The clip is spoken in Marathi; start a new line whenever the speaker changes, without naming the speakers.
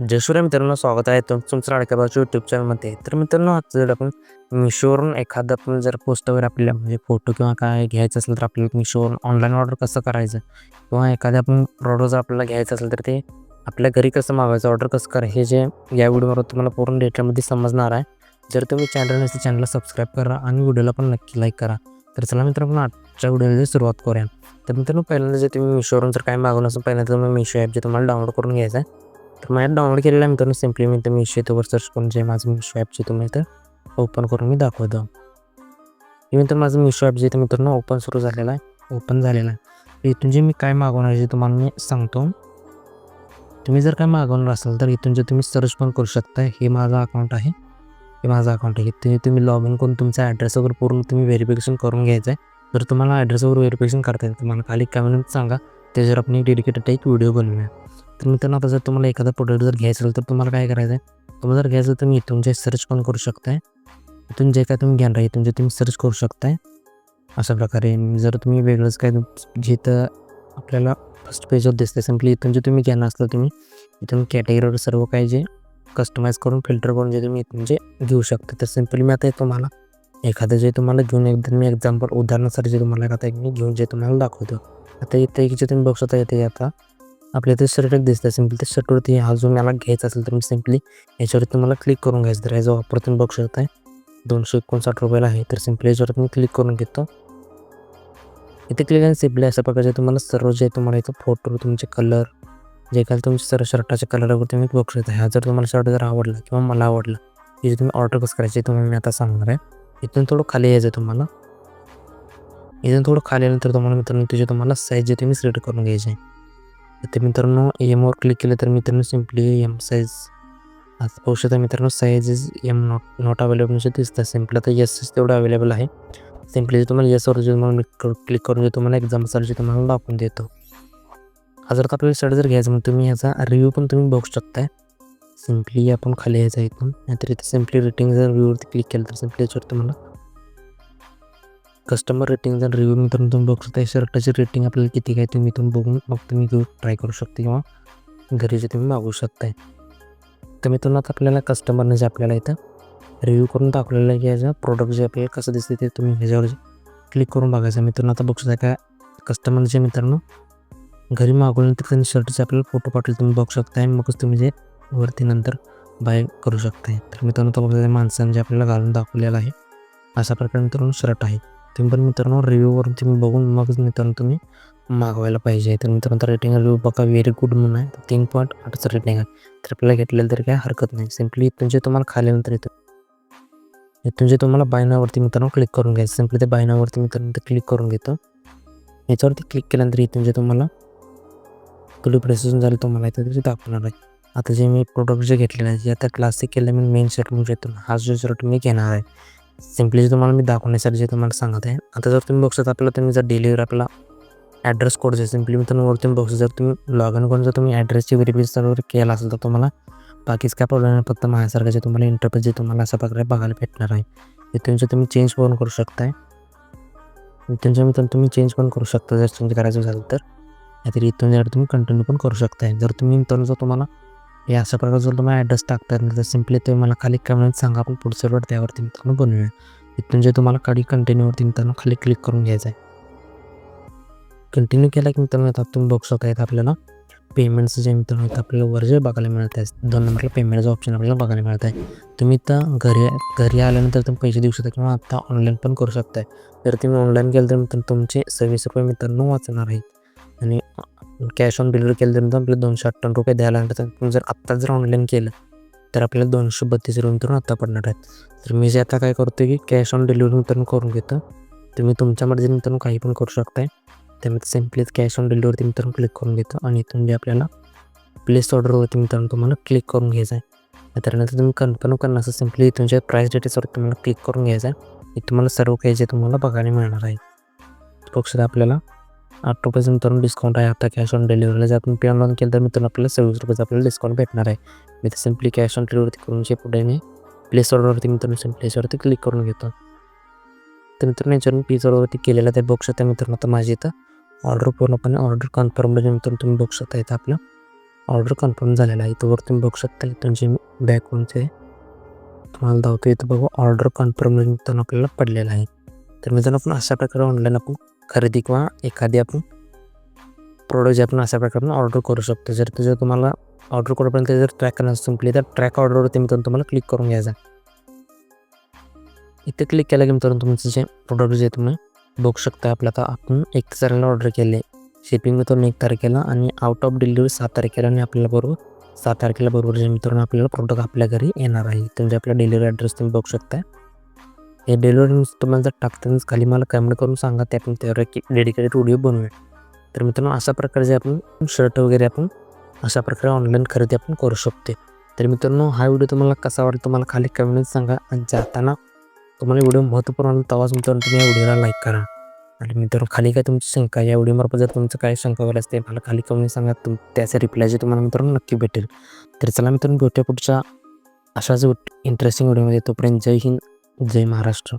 जयश्री मित्रांनो स्वागत आहे तुम तुमचं लाडक्याबाजू यूट्यूब चॅनलमध्ये तर मित्रांनो आज जर आपण मिशोवरून एखादा आपण जर पोस्टवर आपल्याला म्हणजे फोटो किंवा काय घ्यायचं असेल तर आपल्याला मिशोवरून ऑनलाईन ऑर्डर कसं करायचं? किंवा एखाद्या आपण प्रॉडक्ट जर आपल्याला घ्यायचं असेल तर ते आपल्या घरी कसं मागवायचं? ऑर्डर कसं करायचं हे जे या व्हिडिओवर तुम्हाला पूर्ण डेटामध्ये समजणार आहे. जर तुम्ही चॅनल नसेल चॅनलला सबस्क्राईब करा आणि व्हिडिओला पण नक्की लाईक करा. तर चला मित्रांनो आजच्या व्हिडिओमध्ये सुरुवात करूया. तर मित्रांनो पहिल्यांदा जे तुम्ही मिशोवरून जर काय मागवलं असेल पहिल्यांदा तुम्ही मिशो ॲप जे तुम्हाला डाउनलोड करून घ्यायचं आहे तर माझ्या डाउनलोड केलेलं आहे मित्रांनो सिम्पली मी तर मिशो येतोवर सर्च करून जे माझं मिशो ॲपचे तुम्ही इथं ओपन करून मी दाखवतो. इव्हन तर माझं मिशो ॲप जे इथं मित्रांनो ओपन सुरू झालेलं आहे ओपन झालेलं आहे. तर इथून जे मी काय मागवणार आहे जे तुम्हाला मी सांगतो. तुम्ही जर काय मागवणार असाल तर इथून जे तुम्ही सर्च पण करू शकता हे माझं अकाउंट आहे. हे माझं अकाउंट आहे. ते तुम्ही लॉग इन करून तुमचा ॲड्रेस वगैरे पूर्ण तुम्ही व्हेरिफिकेशन करून घ्यायचं आहे जर तुम्हाला ॲड्रेसवर व्हेरिफिकेशन करता येईल तुम्हाला खाली कमेंट सांगा. त्याच्यावर आपण एक डेडिकेटेड एक व्हिडिओ बनवूया. तर मित्रांनो आता जर तुम्हाला एखादा प्रोडक्ट जर घ्यायचं असेल तर तुम्हाला काय करायचं आहे तुम्हाला जर घ्यायचं तर तुम्ही इथून जे सर्च पण करू शकताय. इथून जे काय तुम्ही घेणार आहे इथून जे तुम्ही सर्च करू शकताय. अशा प्रकारे जर तुम्ही वेगळंच काय जिथं आपल्याला फर्स्ट पेजवर दिसते सिम्पली इथून जे तुम्ही घेणार असलं तुम्ही इथून कॅटेगरीवर सर्व काही जे कस्टमाइज करून फिल्टर करून जे तुम्ही इथून जे घेऊ शकता. तर सिम्पली मी आता तुम्हाला एखादं जे तुम्हाला घेऊन एकदा मी एक्झाम्पल उदाहरणासाठी जे तुम्हाला एखादा एक मी घेऊन जे तुम्हाला दाखवतो. आता इथे एक जे तुम्ही बघू शकता येते आता आपल्या इथे शर्ट दिसतं सिम्पली त्या शर्टवरती हा जो मला घ्यायचा असेल तर मी सिम्पली याच्यावरती तुम्हाला क्लिक करून घ्यायचं. तर याचा वापर तुम्ही बघू शकताय दोनशे एकोणसाठ रुपयाला आहे. तर सिम्पली याच्यावर मी क्लिक करून घेतो. इथे क्लिक आणि सिम्पली अशा प्रकारचे तुम्हाला सर्व जे तुम्हाला इथं फोटो तुमचे कलर जे काही तुमचे सर्व शर्टाच्या कलरवर तुम्ही बघू शकता. हा जर तुम्हाला शर्ट जर आवडला किंवा मला आवडला हे जे तुम्ही ऑर्डर कसं करायचे तुम्हाला मी आता सांगणार आहे. इथून थोडं खाली यायचं आहे तुम्हाला. इथून थोडं खाली आल्यानंतर तुम्हाला मित्रांनो तुझे तुम्हाला साईज जे तुम्ही सिलेक्ट करून घ्यायचे आहे. तर मित्रांनो एमवर क्लिक केलं तर मित्रांनो सिम्पली एम साईज आता पाहू शकता मित्रांनो size is M not not available नसे दिसतं सिम्पली आता येस तेवढं अवेलेबल आहे सिम्पली तुम्हाला येसवर जे तुम्हाला क्लिक करून जे तुम्हाला एक्झाम जे तुम्हाला दाखवून देतो हा जर आपल्याला शर्ट जर घ्यायचं मग तुम्ही ह्याचा रिव्ह्यू पण तुम्ही बघू शकताय सिम्पली आपण खाली यायचा इथून नाहीतर इथे सिम्पली रेटिंग जर रिव्ह्यूवरती क्लिक केलं तर सिम्पली याच्यावर तुम्हाला कस्टमर रेटिंग जर रिव्ह्यू मित्रांनो तुम्ही बघू शकता शर्टाची रेटिंग आपल्याला किती काय तुम्ही इथून बघून मग तुम्ही घेऊ ट्राय करू शकता किंवा घरी जे तुम्ही मागवू शकताय. तर मित्रांनो आता आपल्याला कस्टमरने जे आपल्याला इथं रिव्ह्यू करून दाखवलेलं आहे की याचं प्रोडक्ट जे आपल्याला कसं दिसते ते तुम्ही ह्याच्यावर क्लिक करून बघायचं. मित्रांनो आता बघू शकता का कस्टमरचे मित्रांनो घरी मागवल्यानंतर त्यांनी शर्टचे आपल्याला फोटो पाठवले तुम्ही बघू शकताय. मगच तुम्ही जे वरती नंतर बाय करू शकताय. तर मित्रांनो तो बघा माणसाने जे आपल्याला घालून दाखवलेलं आहे अशा प्रकारे मित्रांनो शर्ट आहे. तुम्ही पण मित्रांनो रिव्ह्यूवरून तुम्ही बघून मगच मित्रांनो तुम्ही मागवायला पाहिजे. तर मित्रांनो रेटिंग रिव्ह्यू बघा व्हेरी गुड म्हणून आहे. तर तीन पॉईंट आठचं रेटिंग आहे. तर आपल्याला घेतलेलं तरी काय हरकत नाही. सिम्पली इथून जे तुम्हाला खाल्यानंतर इथून इथून जे तुम्हाला बायनावरती मित्रांनो क्लिक करून घ्यायचं. सिम्पली ते बायनावरती मित्रांनो ते क्लिक करून घेतो. याच्यावरती क्लिक केल्यानंतर इथून जे तुम्हाला तुला प्रेसेसून झालं तुम्हाला इथं ते दाखवणार आहे. आता जे मी प्रोडक्ट जे घेतलेलं आहे जे आता क्लासिक केलं मी मेन शर्ट म्हणजे हा जो शर्ट मी घेणार आहे. सिम्पली जे तुम्हाला मी दाखवण्यासाठी जे तुम्हाला सांगत आहे आता जर तुम्ही बघू शकता आपल्याला तुम्ही जर डिलिव्हर आपला ॲड्रेस कोड जे सिम्पली मित्रांनो वरती तुम्ही जर तुम्ही लॉग इन करून जर तुम्ही ॲड्रेसची व्हेरिफिकेशन वगैरे केला असेल तर तुम्हाला बाकीच काय प्रॉब्लेम नाही फक्त माझ्यासारखं जे तुम्हाला इंटरफेस जे तुम्हाला अशा प्रकारे बघायला भेटणार आहे इथून जे तुम्ही चेंज पण करू शकताय. इथून मित्रांनो तुम्ही चेंज पण करू शकता जर चेंज करायचं झालं तर. नाहीतर इथून जर तुम्ही कंटिन्यू पण करू शकताय. जर तुम्ही मित्रांनो जर तुम्हाला हे अशा प्रकारे जर तुम्हाला ॲड्रेस टाकता येत तर सिम्पली तुम्ही मला खाली कमेंट सांगा. आपण पुढचं वेळ त्यावरती मित्रांनो बनवूया. इथून जे तुम्हाला कडी कंटिन्यूवरती मित्रांनो खाली क्लिक करून घ्यायचं आहे. कंटिन्यू केला की मित्रांनो आता तुम्ही बघू शकता येतं आपल्याला पेमेंट्स जे मित्रांनो इथं आपल्याला वर जे बघायला मिळत आहे दोन नंबरला पेमेंटचं ऑप्शन आपल्याला बघायला मिळत आहे. तुम्ही इथं घरी घरी आल्यानंतर तुम्ही पैसे देऊ शकता किंवा आता ऑनलाईन पण करू शकताय. जर तुम्ही ऑनलाईन केलं तर मित्रांनो तुमचे सव्वीस रुपये मित्रांनो वाचणार आहेत कॅश ऑन डिलिव्हरी केलं तर आपल्याला दोनशे अठ्ठावन्न रुपये द्यायला लागतात तुम्ही जर आत्ता जर ऑनलाईन केलं तर आपल्याला दोनशे बत्तीस रुपये आत्ता पडणार आहेत. तर मी जे आता काय करतो की कॅश ऑन डिलिव्हरी मित्रांनो करून घेतो. तुम्ही तुमच्या मर्जीने मित्रांनो काही पण करू शकताय. त्यामध्ये सिम्पली कॅश ऑन डिलिव्हरी मित्रांनो क्लिक करून घेतो आणि इथून जे आपल्याला प्लेस ऑर्डरवरती मित्रांनो तुम्हाला क्लिक करून घ्यायचं आहे. त्यानंतर तुम्ही कन्फर्म करणार असं सिम्पली इथून जे प्राईस डेटेसवर तुम्हाला क्लिक करून घ्यायचं आहे. तुम्हाला सर्व काही जे तुम्हाला बघायला मिळणार आहे. बघू आपल्याला आठ रुपयाचं मित्रांनो डिस्काउंट आहे आता कॅश ऑन डिलिव्हरीला जर आपण पे ऑनलाईन केलं तर मित्रांनो आपल्याला सव्वीस रुपयाचं आपल्याला डिस्काउंट भेटणार आहे. मी तर सिम्पली कॅश ऑन डिलिव्हरी करून जे पुढे मी प्लेस ऑर्डरवरती मित्रांनो सिम्पली याच्यावरती क्लिक करून घेतो. तर मित्रांनो याच्यावरून पीज ऑर्डरवरती केलेलं ते बघू शकता मित्रांनो आता माझी इथं ऑर्डर पूर्णपणे ऑर्डर म्हणजे कन्फर्म मित्रांनो तुम्ही बघू शकता इथं आपलं ऑर्डर कन्फर्म झालेला आहे. इथं वर तुम्ही बघू शकता तुमची जे बॅक तुम्हाला धावतो इथं बघू ऑर्डर कन्फर्म मित्रांनो आपल्याला पडलेला आहे. तर मित्रांनो आपण अशा प्रकारे ऑनलाईन आपण खरेदी किंवा एखादी आपण प्रोडक्ट जे आपण अशा प्रकारे ऑर्डर करू शकतो. जर तुझं तुम्हाला ऑर्डर करूपर्यंत जर ट्रॅक करण्यास संपली तर ट्रॅक ऑर्डरवरती मित्रांनो तुम्हाला क्लिक करून घ्यायचा. इथे क्लिक केलं की मित्रांनो तुमचं जे प्रोडक्ट जे तुम्ही बघू शकता आपलं आता आपण एक तारखेला ऑर्डर केले. शिपिंग मित्रांनो एक तारखेला आणि आउट ऑफ डिलिव्हरी सात तारखेला आणि आपल्याला बरोबर सात तारखेला बरोबर जे मित्रांनो आपल्याला प्रोडक्ट आपल्या घरी येणार आहे. म्हणजे आपला डिलिव्हरी ॲड्रेस तुम्ही बघू शकता हे डिलिव्हरी तुम्हाला जर टाकतानाच खाली मला कमेंट करून सांगा ते आपण त्यावर एक डेडिकेटेड व्हिडिओ बनवूया. तर मित्रांनो अशा प्रकारे जे आपण शर्ट वगैरे आपण अशा प्रकारे ऑनलाईन खरेदी आपण करू शकते तर मित्रांनो हा व्हिडिओ तुम्हाला कसा वाटतो तुम्हाला खाली कमेंट सांगा आणि जाताना तुम्हाला व्हिडिओ महत्त्वपूर्ण आला तेव्हाच मित्रांनो तुम्ही या व्हिडिओला लाईक करा. आणि मित्रांनो खाली काय तुमची शंका या व्हिडिओमार्फत जर तुमचं काय शंका वगैरे असते मला खाली कमेंट सांगा तुम त्याचा रिप्लाय जे तुम्हाला मित्रांनो नक्की भेटेल. तर चला मित्रांनो भेटूया पुढच्या अशाच इंटरेस्टिंग व्हिडिओमध्ये तोपर्यंत जय हिंद. जय महाराष्ट्र.